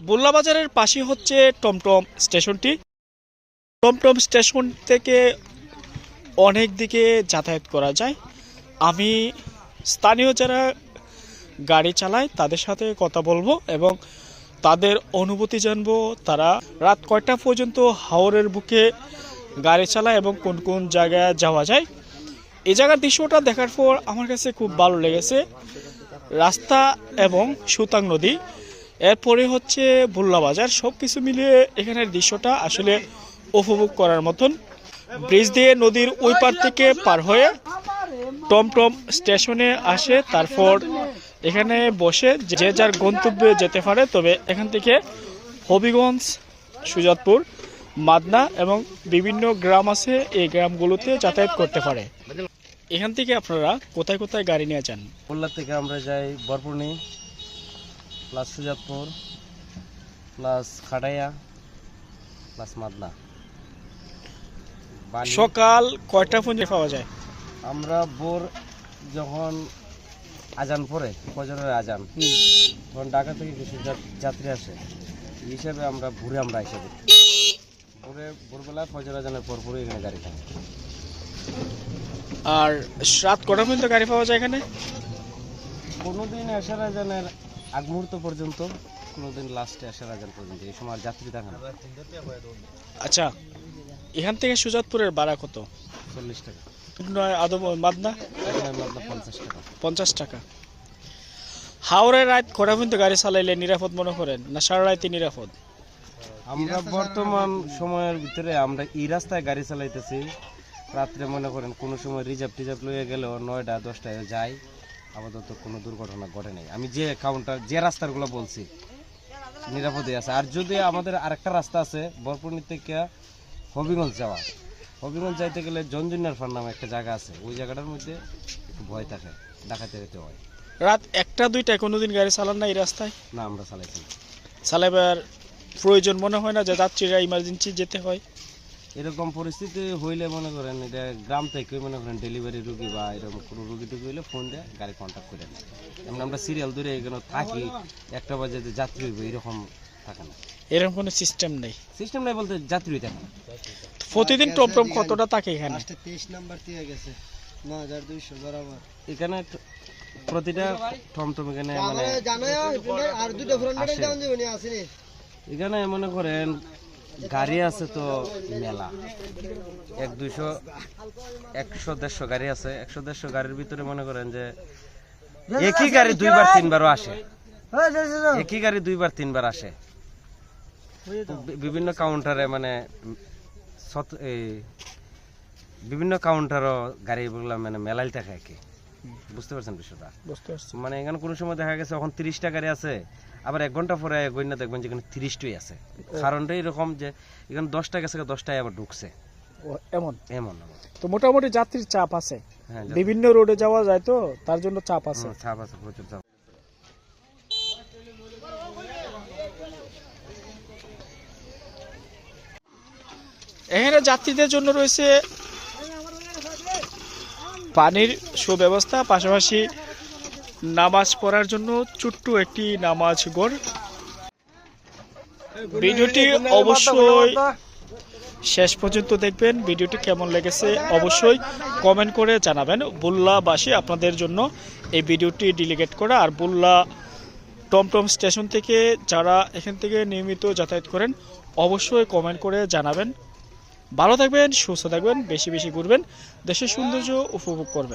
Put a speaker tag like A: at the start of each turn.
A: বুল্লা বাজারের পাশে হচ্ছে টমটম স্টেশনটি। টমটম স্টেশন থেকে অনেক দিকে যাতায়াত করা যায়। আমি স্থানীয় যারা গাড়ি চালায় তাদের সাথে কথা বলব এবং তাদের অনুভূতি জানব। তারা রাত কয়টা পর্যন্ত হাওরের বুকে গাড়ি চালায় এবং কোন কোন জায়গায় যাওয়া যায়। এই জায়গার দৃশ্যটা দেখার পর আমার কাছে খুব ভালো লেগেছে। রাস্তা এবং সুতাং নদী। এরপরে হচ্ছে বুল্লা বাজার সব কিছু মিলিয়ে এখানের দৃশ্যটা আসলে উপভোগ করার মতন। ব্রিজ দিয়ে নদীর ওই পার থেকে পার হয়ে টমটম স্টেশনে আসে, তারপর এখানে বসে যে যার গন্তব্যে যেতে পারে, তবে এখান থেকে হবিগঞ্জ, সুজাতপুর, মাদনা এবং বিভিন্ন গ্রাম আছে, এই গ্রামগুলোতে যাতায়াত করতে পারে। এখান থেকে আপনারা কোথায় কোথায় গাড়ি নিয়ে যান?
B: থেকে আমরা যাই Borpuni plus Sujatpur plus Khataiya plus Madna.
A: সকাল কয়টা পর্যন্ত পাওয়া যায়?
B: আমরা বোর যখন আজান পরে ফজরের আজান তখন ঢাকা থেকে কিছু যাত্রী আসে। এই হিসাবে আমরা ভোরে আমরা এসে পড়ি। ভোরে ভোরবেলা ফজর আজানের পর পরই এখানে গাড়ি থাকে
A: আর রাত কটা পর্যন্ত গাড়ি পাওয়া যায় এখানে?
B: কোনোদিন আসার আজানের আগ মুহূর্ত পর্যন্ত কোনোদিন লাস্টে আসার আজান পর্যন্ত এই সময় যাত্রী থাকে
A: আচ্ছা এখান থেকে সুজাতপুরের ভাড়া কত?
B: চল্লিশ টাকা।
A: আদম মাদনা?
B: পঞ্চাশ টাকা।
A: পঞ্চাশ টাকা। হাওড়ায় রাত কটা পর্যন্ত গাড়ি চালাইলে নিরাপদ মনে করেন না সারা রাতে নিরাপদ?
B: আমরা বর্তমান সময়ের ভিতরে আমরা এই রাস্তায় গাড়ি চালাইতেছি রাত্রে মনে করেন কোনো সময় রিজার্ভ টিজার্ভ লইয়ে গেলেও নয়টা দশটায় যাই আপাতত কোনো দুর্ঘটনা ঘটে নাই। আমি যে কাউন্টার যে রাস্তাগুলো বলছি নিরাপদে আছে। আর যদি আমাদের আরেকটা রাস্তা আছে বরপুনি থেকে হবিগঞ্জ যাওয়া। হবিগঞ্জ যাইতে গেলে জঞ্জুনিয়ার ফার নামে একটা জায়গা আছে। ওই জায়গাটার মধ্যে একটু ভয় থাকে ডাকাতে যেতে হয়।
A: রাত একটা দুইটা কোনোদিন গাড়ি চালান না এই রাস্তায়?
B: না আমরা চালাইছি।
A: চালাইবার প্রয়োজন মনে হয় না যে যাত্রীরা ইমার্জেন্সি যেতে হয়?
B: এরকম পরিস্থিতি হইলে মনে করেন এটা গ্রাম থেকে মনে করেন ডেলিভারি রুগী বা এরকম কোনো রুগী টুগী হইলে ফোন দেয় গাড়ি কন্ট্যাক্ট করে নেয়। এমন আমরা সিরিয়াল ধরে এখানে থাকি একটা বাজে যে যাত্রী হইবে এরকম থাকে না।
A: এরকম কোনো সিস্টেম নেই।
B: সিস্টেম নাই বলতে যাত্রী থাকে না।
A: প্রতিদিন টমটম কতটা থাকে এখানে?
C: তেইশ নাম্বার দিয়ে গেছে ন হাজার দুইশো বরাবর।
B: এখানে প্রতিটা টমটম এখানে মানে
C: আর দুটো ফ্রন্ট
B: আসে।
C: ডাউন যাবে আসেনি।
B: এখানে মনে করেন গাড়ি আছে তো মেলা। এক দুইশো, একশো, দেড়শো গাড়ি আছে। একশো, দেড়শো গাড়ির ভিতরে মনে করেন যে একই গাড়ি দুইবার, তিনবারও আসে। একই গাড়ি দুইবার, তিনবার আসে। বিভিন্ন কাউন্টারে মানে বিভিন্ন কাউন্টারও গাড়িগুলো মানে মেলাইল থাকে আর কি। বুঝতে পারছেন বিষয়টা?
A: বুঝতে পারছি।
B: মানে এখানে কোনো সময় দেখা গেছে এখন তিরিশটা গাড়ি আছে আবার এক ঘণ্টা পরে গণ্য দেখবেন যে এখানে তিরিশটাই আছে। কারণটা এরকম যে এখানে দশটা গেছে দশটায় আবার ঢুকছে।
A: এমন?
B: এমন এমন।
A: তো মোটামুটি যাত্রীর চাপ আছে।
B: হ্যাঁ
A: বিভিন্ন রোডে যাওয়া যায় তো তার জন্য চাপ আছে।
B: চাপ আছে প্রচুর চাপ।
A: এখানে যাত্রীদের জন্য রয়েছে পানির সুব্যবস্থা, পাশাপাশি নামাজ পড়ার জন্য ছোট্ট একটি নামাজ গড় ভিডিওটি অবশ্যই শেষ পর্যন্ত দেখবেন। ভিডিওটি কেমন লেগেছে অবশ্যই কমেন্ট করে জানাবেন। বুল্লাবাসী আপনাদের জন্য এই ভিডিওটি ডিলিগেট করা। আর বুল্লা টমটম স্টেশন থেকে যারা এখান থেকে নিয়মিত যাতায়াত করেন, অবশ্যই কমেন্ট করে জানাবেন। ভালো থাকবেন সুস্থ থাকবেন বেশি বেশি ঘুরবেন। দেশের সৌন্দর্য উপভোগ করবেন।